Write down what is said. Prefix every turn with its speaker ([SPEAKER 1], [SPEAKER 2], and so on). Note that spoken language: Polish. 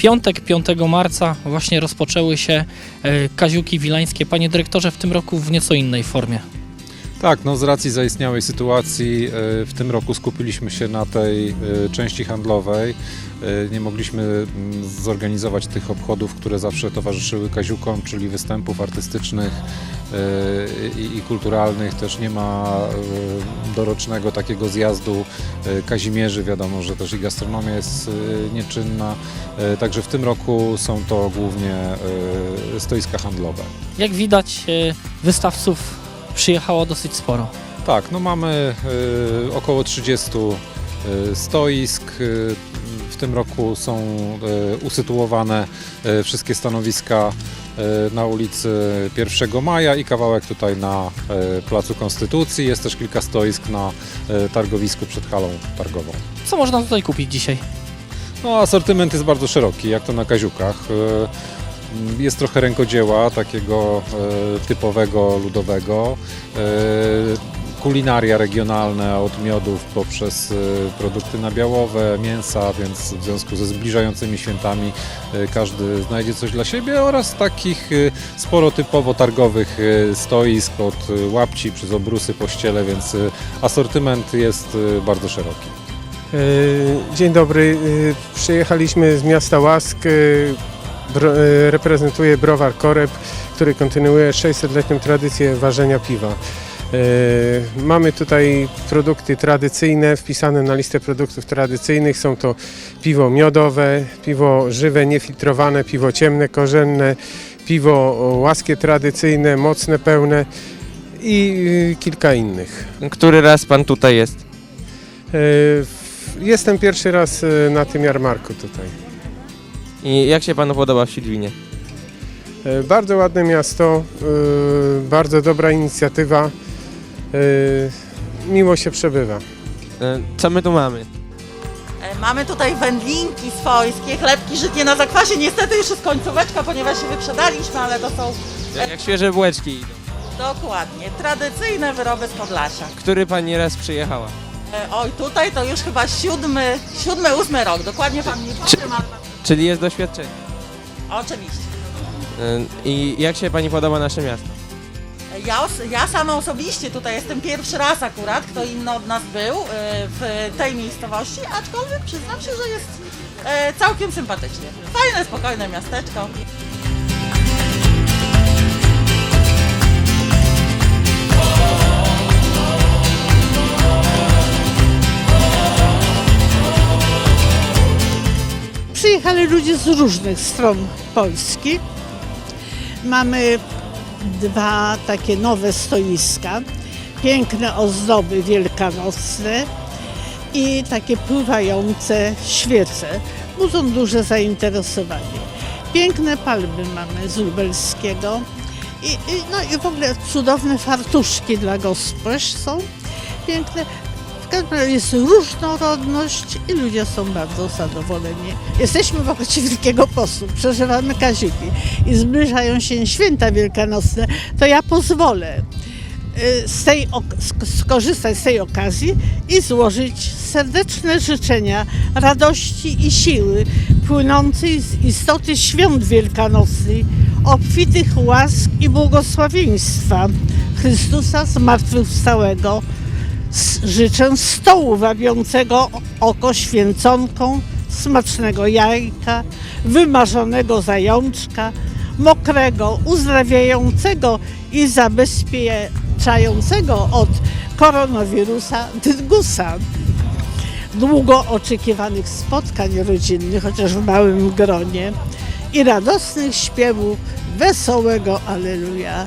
[SPEAKER 1] piątek, 5 marca właśnie rozpoczęły się e, Kaziuki Wilańskie. Panie dyrektorze, w tym roku w nieco innej formie.
[SPEAKER 2] Tak, no z racji zaistniałej sytuacji e, w tym roku skupiliśmy się na tej e, części handlowej. E, Nie mogliśmy mm, zorganizować tych obchodów, które zawsze towarzyszyły Kaziukom, czyli występów artystycznych i kulturalnych. Też nie ma dorocznego takiego zjazdu Kazimierzy. Wiadomo, że też i gastronomia jest nieczynna. Także w tym roku są to głównie stoiska handlowe.
[SPEAKER 1] Jak widać, wystawców przyjechało dosyć sporo.
[SPEAKER 2] Tak, no mamy y, około 30 y, stoisk. Y, w tym roku są y, usytuowane y, wszystkie stanowiska y, na ulicy 1 Maja i kawałek tutaj na y, Placu Konstytucji. Jest też kilka stoisk na y, targowisku przed halą targową.
[SPEAKER 1] Co można tutaj kupić dzisiaj?
[SPEAKER 2] No, asortyment jest bardzo szeroki, jak to na Kaziukach. Y, Jest trochę rękodzieła, takiego y, typowego, ludowego. Y, Kulinaria regionalne, od miodów poprzez y, produkty nabiałowe, mięsa, więc w związku ze zbliżającymi świętami każdy znajdzie coś dla siebie oraz takich sporo typowo targowych stoisk od łapci przez obrusy, pościele, więc asortyment jest bardzo szeroki.
[SPEAKER 3] E, Dzień dobry. E, Przyjechaliśmy z miasta Łask. Bro, e, reprezentuję browar Koreb, który kontynuuje 600-letnią tradycję ważenia piwa. E, Mamy tutaj produkty tradycyjne wpisane na listę produktów tradycyjnych. Są to piwo miodowe, piwo żywe, niefiltrowane, piwo ciemne, korzenne, piwo łaskie tradycyjne, mocne, pełne i e, kilka innych.
[SPEAKER 4] Który raz pan tutaj jest?
[SPEAKER 3] E, Jestem pierwszy raz na tym jarmarku tutaj.
[SPEAKER 4] I jak się panu podoba w Świdwinie?
[SPEAKER 3] E, Bardzo ładne miasto, e, bardzo dobra inicjatywa. e, Miło się przebywa.
[SPEAKER 4] E, Co my tu mamy?
[SPEAKER 5] E, Mamy tutaj wędlinki swojskie, chlebki żytnie na zakwasie. Niestety już jest końcóweczka, ponieważ się wyprzedaliśmy, ale to są
[SPEAKER 4] Jak, jak świeże bułeczki idą.
[SPEAKER 5] dokładnie tradycyjne wyroby z Podlasia.
[SPEAKER 4] Który pani raz przyjechała?
[SPEAKER 5] E, Oj, tutaj to już chyba siódmy, siódmy, ósmy rok. Dokładnie pan nie powiem, ale
[SPEAKER 4] Czyli jest doświadczenie.
[SPEAKER 5] oczywiście.
[SPEAKER 4] E, I jak się pani podoba nasze miasto?
[SPEAKER 5] Ja, ja sama osobiście tutaj jestem pierwszy raz akurat, kto inny od nas był e, w tej miejscowości, aczkolwiek przyznam się, że jest e, całkiem sympatycznie. Fajne, spokojne miasteczko.
[SPEAKER 6] Przyjechali ludzie z różnych stron Polski. Mamy dwa takie nowe stoiska, piękne ozdoby wielkanocne i takie pływające świece. Budzą duże zainteresowanie. Piękne palmy mamy z lubelskiego i, i, no i w ogóle cudowne fartuszki dla gospodarz są piękne. Jest różnorodność i ludzie są bardzo zadowoleni. Jesteśmy w okresie Wielkiego Postu, przeżywamy Kaziuki i zbliżają się święta wielkanocne, to ja pozwolę y, z tej, skorzystać z tej okazji i złożyć serdeczne życzenia radości i siły płynącej z istoty świąt wielkanocnych, obfitych łask i błogosławieństwa Chrystusa zmartwychwstałego. Życzę stołu wabiącego oko święconką, smacznego jajka, wymarzonego zajączka, mokrego, uzdrawiającego i zabezpieczającego od koronawirusa dyngusa. Długo oczekiwanych spotkań rodzinnych, chociaż w małym gronie, i radosnych śpiewów wesołego Alleluja.